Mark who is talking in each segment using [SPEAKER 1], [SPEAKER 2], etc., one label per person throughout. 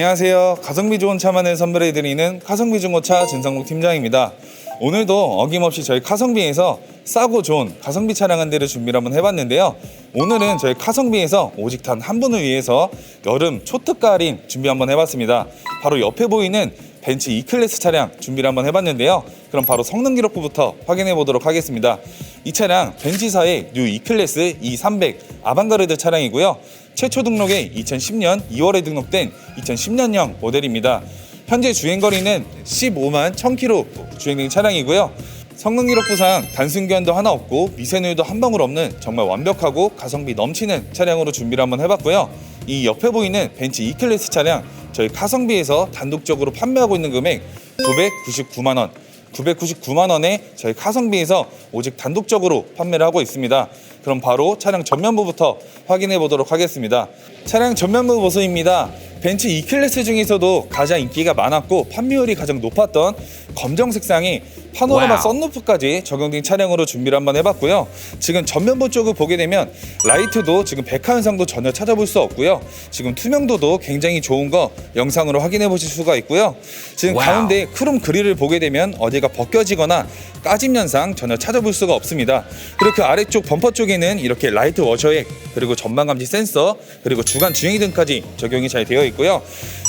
[SPEAKER 1] 안녕하세요. 가성비 좋은 차만을 선물해드리는 가성비 중고차 진성국 팀장입니다. 오늘도 어김없이 저희 카성비에서 싸고 좋은 가성비 차량 한 대를 준비를 한번 해봤는데요. 오늘은 저희 카성비에서 오직 단 한 분을 위해서 여름 초특가 할인 준비 한번 해봤습니다. 바로 옆에 보이는 벤츠 E클래스 차량 준비를 한번 해봤는데요. 그럼 바로 성능 기록부부터 확인해 보도록 하겠습니다. 이 차량 벤츠사의 뉴 E클래스 E300 아방가르드 차량이고요. 최초 등록에 2010년 2월에 등록된 2010년형 모델입니다. 현재 주행거리는 15만 1000km 주행된 차량이고요. 성능 기록부상 단순 교환도 하나 없고 미세누유도 한 방울 없는 정말 완벽하고 가성비 넘치는 차량으로 준비를 한번 해봤고요. 이 옆에 보이는 벤츠 E클래스 차량 저희 카성비에서 단독적으로 판매하고 있는 금액 999만 원. 999만 원에 저희 카성비에서 오직 단독적으로 판매를 하고 있습니다. 그럼 바로 차량 전면부부터 확인해 보도록 하겠습니다. 차량 전면부 모습입니다. 벤츠 E클래스 중에서도 가장 인기가 많았고 판매율이 가장 높았던 검정 색상이 파노라마
[SPEAKER 2] 와우.
[SPEAKER 1] 썬루프까지 적용된 차량으로 준비를 한번 해봤고요. 지금 전면부 쪽을 보게 되면 라이트도 지금 백화 현상도 전혀 찾아볼 수 없고요. 지금 투명도도 굉장히 좋은 거 영상으로 확인해 보실 수가 있고요. 지금
[SPEAKER 2] 와우.
[SPEAKER 1] 가운데 크롬 그릴을 보게 되면 어디가 벗겨지거나 까짐 현상 전혀 찾아볼 수가 없습니다. 그리고 그 아래쪽 범퍼 쪽에는 이렇게 라이트 워셔액 그리고 전방 감지 센서 그리고 주간 주행이 등까지 적용이 잘 되어 있고요.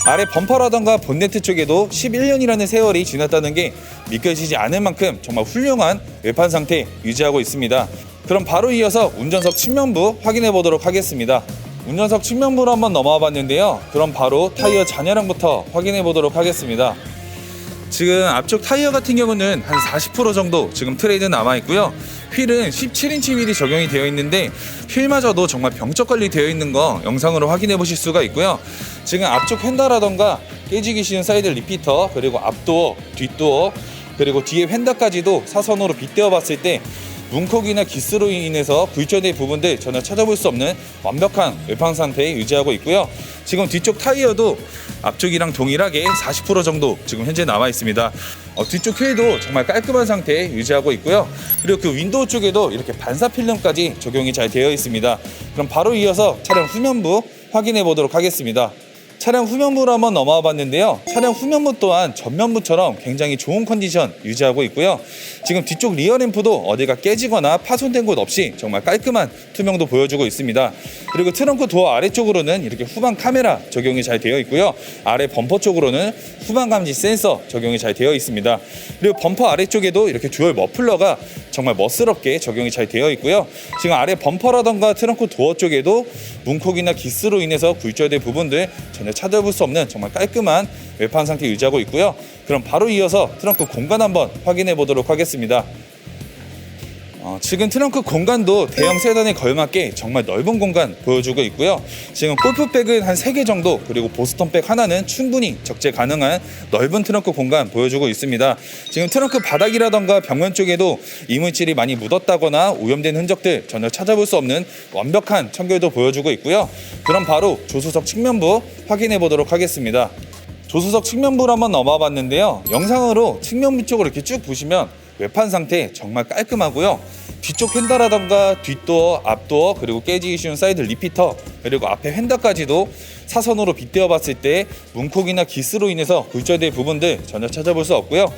[SPEAKER 1] 아래 범퍼라던가 본네트 쪽에도 11년이라는 세월이 지났다는 게 믿겨지지 않을 만큼 정말 훌륭한 외판 상태 유지하고 있습니다. 그럼 바로 이어서 운전석 측면부 확인해 보도록 하겠습니다. 운전석 측면부로 한번 넘어와 봤는데요. 그럼 바로 타이어 잔여량부터 확인해 보도록 하겠습니다. 지금 앞쪽 타이어 같은 경우는 한 40% 정도 지금 트레이드 남아 있고요. 휠은 17인치 휠이 적용이 되어 있는데 휠마저도 정말 병적 관리 되어 있는 거 영상으로 확인해 보실 수가 있고요. 지금 앞쪽 휀다라던가 깨지기 쉬운 사이드 리피터 그리고 앞도어, 뒷도어 그리고 뒤에 휀다까지도 사선으로 빗대어 봤을 때 문콕이나 기스로 인해서 굴절된 부분들 전혀 찾아볼 수 없는 완벽한 외판 상태에 유지하고 있고요. 지금 뒤쪽 타이어도 앞쪽이랑 동일하게 40% 정도 지금 현재 남아 있습니다. 어, 뒤쪽 휠도 정말 깔끔한 상태에 유지하고 있고요. 그리고 그 윈도우 쪽에도 이렇게 반사 필름까지 적용이 잘 되어 있습니다. 그럼 바로 이어서 차량 후면부 확인해 보도록 하겠습니다. 차량 후면부로 한번 넘어와 봤는데요. 차량 후면부 또한 전면부처럼 굉장히 좋은 컨디션 유지하고 있고요. 지금 뒤쪽 리어 램프도 어디가 깨지거나 파손된 곳 없이 정말 깔끔한 투명도 보여주고 있습니다. 그리고 트렁크 도어 아래쪽으로는 이렇게 후방 카메라 적용이 잘 되어 있고요. 아래 범퍼 쪽으로는 후방 감지 센서 적용이 잘 되어 있습니다. 그리고 범퍼 아래쪽에도 이렇게 듀얼 머플러가 정말 멋스럽게 적용이 잘 되어 있고요. 지금 아래 범퍼라던가 트렁크 도어 쪽에도 문콕이나 기스로 인해서 굴절된 부분들 전혀 찾아볼 수 없는 정말 깔끔한 외판 상태 유지하고 있고요. 그럼 바로 이어서 트렁크 공간 한번 확인해 보도록 하겠습니다. 어, 지금 트렁크 공간도 대형 세단에 걸맞게 정말 넓은 공간 보여주고 있고요. 지금 골프백은 한 3개 정도 그리고 보스턴백 하나는 충분히 적재 가능한 넓은 트렁크 공간 보여주고 있습니다. 지금 트렁크 바닥이라던가 벽면 쪽에도 이물질이 많이 묻었다거나 오염된 흔적들 전혀 찾아볼 수 없는 완벽한 청결도 보여주고 있고요. 그럼 바로 조수석 측면부 확인해 보도록 하겠습니다. 조수석 측면부로 한번 넘어와 봤는데요. 영상으로 측면부 쪽으로 이렇게 쭉 보시면 외판 상태 정말 깔끔하고요. 뒤쪽 휀다라던가 뒷도어, 앞도어 그리고 깨지기 쉬운 사이드 리피터 그리고 앞에 휀다까지도 사선으로 빗대어 봤을 때 문콕이나 기스로 인해서 굴절된 부분들 전혀 찾아볼 수 없고요.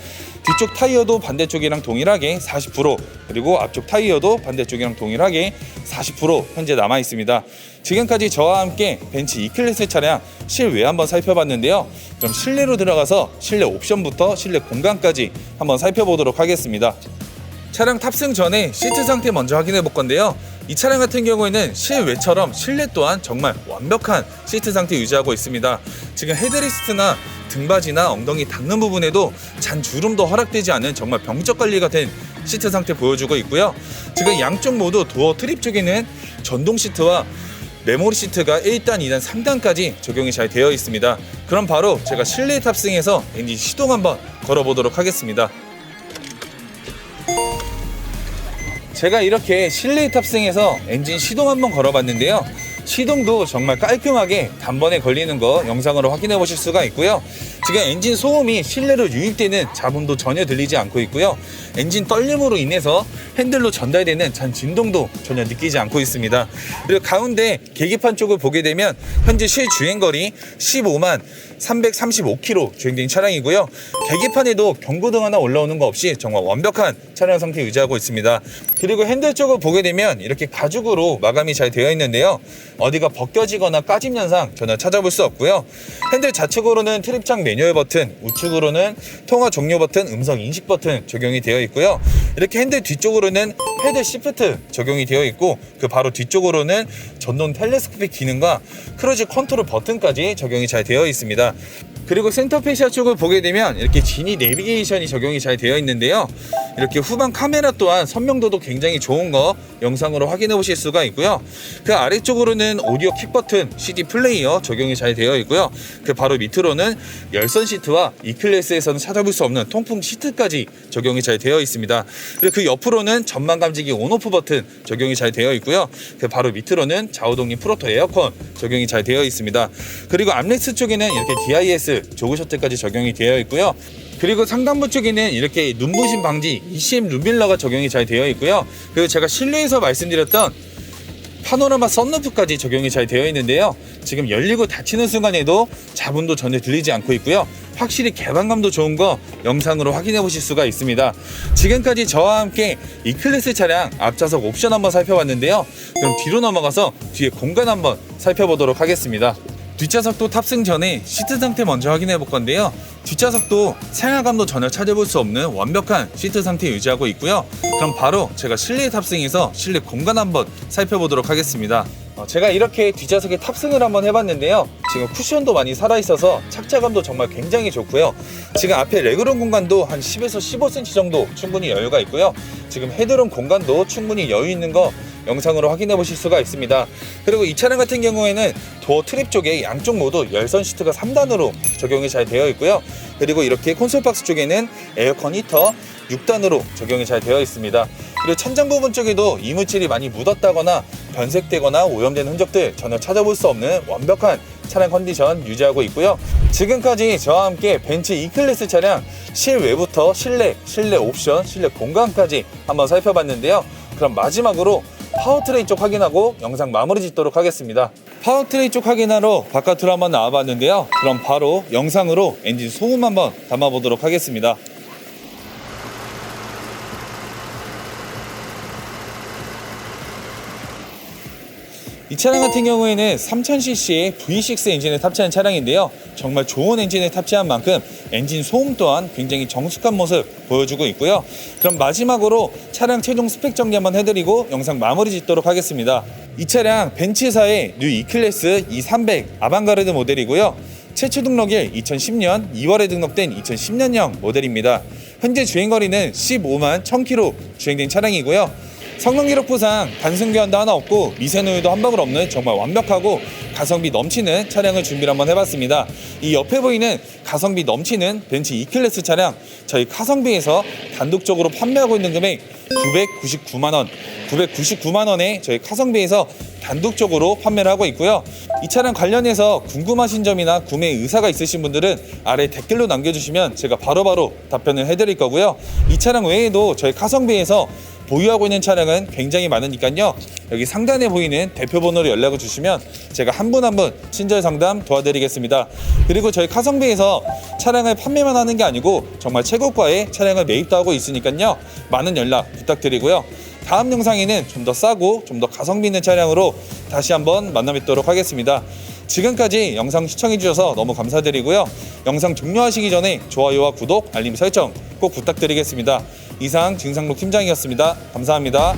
[SPEAKER 1] 뒤쪽 타이어도 반대쪽이랑 동일하게 40% 그리고 앞쪽 타이어도 반대쪽이랑 동일하게 40% 현재 남아 있습니다. 지금까지 저와 함께 벤츠 E클래스 차량 실외 한번 살펴봤는데요. 그럼 실내로 들어가서 실내 옵션부터 실내 공간까지 한번 살펴보도록 하겠습니다. 차량 탑승 전에 시트 상태 먼저 확인해 볼 건데요. 이 차량 같은 경우에는 실외처럼 실내 또한 정말 완벽한 시트 상태 유지하고 있습니다. 지금 헤드리스트나 등받이나 엉덩이 닿는 부분에도 잔 주름도 허락되지 않은 정말 병적 관리가 된 시트 상태 보여주고 있고요. 지금 양쪽 모두 도어 트립 쪽에는 전동 시트와 메모리 시트가 1단, 2단, 3단까지 적용이 잘 되어 있습니다. 그럼 바로 제가 실내 탑승해서 엔진 시동 한번 걸어보도록 하겠습니다. 제가 이렇게 실내 탑승해서 엔진 시동 한번 걸어봤는데요. 시동도 정말 깔끔하게 단번에 걸리는 거 영상으로 확인해 보실 수가 있고요. 지금 엔진 소음이 실내로 유입되는 잡음도 전혀 들리지 않고 있고요. 엔진 떨림으로 인해서 핸들로 전달되는 잔 진동도 전혀 느끼지 않고 있습니다. 그리고 가운데 계기판 쪽을 보게 되면 현재 실주행거리 15만 335km 주행된 차량이고요. 계기판에도 경고등 하나 올라오는 거 없이 정말 완벽한 차량 상태 유지하고 있습니다. 그리고 핸들 쪽을 보게 되면 이렇게 가죽으로 마감이 잘 되어 있는데요. 어디가 벗겨지거나 까짐 현상 전혀 찾아볼 수 없고요. 핸들 좌측으로는 트립창 매뉴얼 버튼, 우측으로는 통화 종료 버튼, 음성 인식 버튼 적용이 되어 있고요. 이렇게 핸들 뒤쪽으로는 헤드 시프트 적용이 되어 있고 그 바로 뒤쪽으로는 전동 텔레스코픽 기능과 크루즈 컨트롤 버튼까지 적용이 잘 되어 있습니다. 그리고 센터페시아 쪽을 보게 되면 이렇게 지니 내비게이션이 적용이 잘 되어 있는데요. 이렇게 후방 카메라 또한 선명도도 굉장히 좋은 거 영상으로 확인해 보실 수가 있고요. 그 아래쪽으로는 오디오 킥 버튼, CD 플레이어 적용이 잘 되어 있고요. 그 바로 밑으로는 열선 시트와 E클래스에서는 찾아볼 수 없는 통풍 시트까지 적용이 잘 되어 있습니다. 그리고 그 옆으로는 전망 감지기 온오프 버튼 적용이 잘 되어 있고요. 그 바로 밑으로는 좌우동립 프로토 에어컨 적용이 잘 되어 있습니다. 그리고 암레스 쪽에는 이렇게 DIS 조그 셔틀까지 적용이 되어 있고요. 그리고 상단부 쪽에는 이렇게 눈부심 방지 ECM 루밀러가 적용이 잘 되어 있고요. 그리고 제가 실내에서 말씀드렸던 파노라마 썬루프까지 적용이 잘 되어 있는데요. 지금 열리고 닫히는 순간에도 잡음도 전혀 들리지 않고 있고요. 확실히 개방감도 좋은 거 영상으로 확인해 보실 수가 있습니다. 지금까지 저와 함께 이 클래스 차량 앞좌석 옵션 한번 살펴봤는데요. 그럼 뒤로 넘어가서 뒤에 공간 한번 살펴보도록 하겠습니다. 뒷좌석도 탑승 전에 시트 상태 먼저 확인해 볼 건데요. 뒷좌석도 생활감도 전혀 찾아볼 수 없는 완벽한 시트 상태 유지하고 있고요. 그럼 바로 제가 실내 탑승해서 실내 공간 한번 살펴보도록 하겠습니다. 어, 제가 이렇게 뒷좌석에 탑승을 한번 해봤는데요. 지금 쿠션도 많이 살아있어서 착자감도 정말 굉장히 좋고요. 지금 앞에 레그룸 공간도 한 10에서 15cm 정도 충분히 여유가 있고요. 지금 헤드룸 공간도 충분히 여유 있는 거 영상으로 확인해 보실 수가 있습니다. 그리고 이 차량 같은 경우에는 도어 트립 쪽에 양쪽 모두 열선 시트가 3단으로 적용이 잘 되어 있고요. 그리고 이렇게 콘솔 박스 쪽에는 에어컨 히터 6단으로 적용이 잘 되어 있습니다. 그리고 천장 부분 쪽에도 이물질이 많이 묻었다거나 변색되거나 오염된 흔적들 전혀 찾아볼 수 없는 완벽한 차량 컨디션 유지하고 있고요. 지금까지 저와 함께 벤츠 E클래스 차량 실외부터 실내, 실내 옵션, 실내 공간까지 한번 살펴봤는데요. 그럼 마지막으로 파워트레인 쪽 확인하고 영상 마무리 짓도록 하겠습니다. 파워트레인 쪽 확인하러 바깥으로 한번 나와봤는데요. 그럼 바로 영상으로 엔진 소음 한번 담아보도록 하겠습니다. 이 차량 같은 경우에는 3000cc의 V6 엔진을 탑재한 차량인데요. 정말 좋은 엔진을 탑재한 만큼 엔진 소음 또한 굉장히 정숙한 모습 보여주고 있고요. 그럼 마지막으로 차량 최종 스펙 정리 한번 해드리고 영상 마무리 짓도록 하겠습니다. 이 차량 벤츠사의 뉴 E클래스 E300 아방가르드 모델이고요. 최초 등록일 2010년 2월에 등록된 2010년형 모델입니다. 현재 주행거리는 15만 1000km 주행된 차량이고요. 성능 기록 부상 단순 교환도 하나 없고 미세노유도 한 방울 없는 정말 완벽하고 가성비 넘치는 차량을 준비를 한번 해봤습니다. 이 옆에 보이는 가성비 넘치는 벤츠 E클래스 차량 저희 카성비에서 단독적으로 판매하고 있는 금액 999만 원, 999만 원에 저희 카성비에서 단독적으로 판매를 하고 있고요. 이 차량 관련해서 궁금하신 점이나 구매 의사가 있으신 분들은 아래 댓글로 남겨주시면 제가 바로바로 답변을 해드릴 거고요. 이 차량 외에도 저희 카성비에서 보유하고 있는 차량은 굉장히 많으니까요. 여기 상단에 보이는 대표 번호로 연락을 주시면 제가 한 분 한 분 친절 상담 도와드리겠습니다. 그리고 저희 카성비에서 차량을 판매만 하는 게 아니고 정말 최고가의 차량을 매입도 하고 있으니까요. 많은 연락 부탁드리고요. 다음 영상에는 좀 더 싸고 좀 더 가성비 있는 차량으로 다시 한번 만나 뵙도록 하겠습니다. 지금까지 영상 시청해주셔서 너무 감사드리고요. 영상 종료하시기 전에 좋아요와 구독, 알림 설정 꼭 부탁드리겠습니다. 이상 진상록 팀장이었습니다. 감사합니다.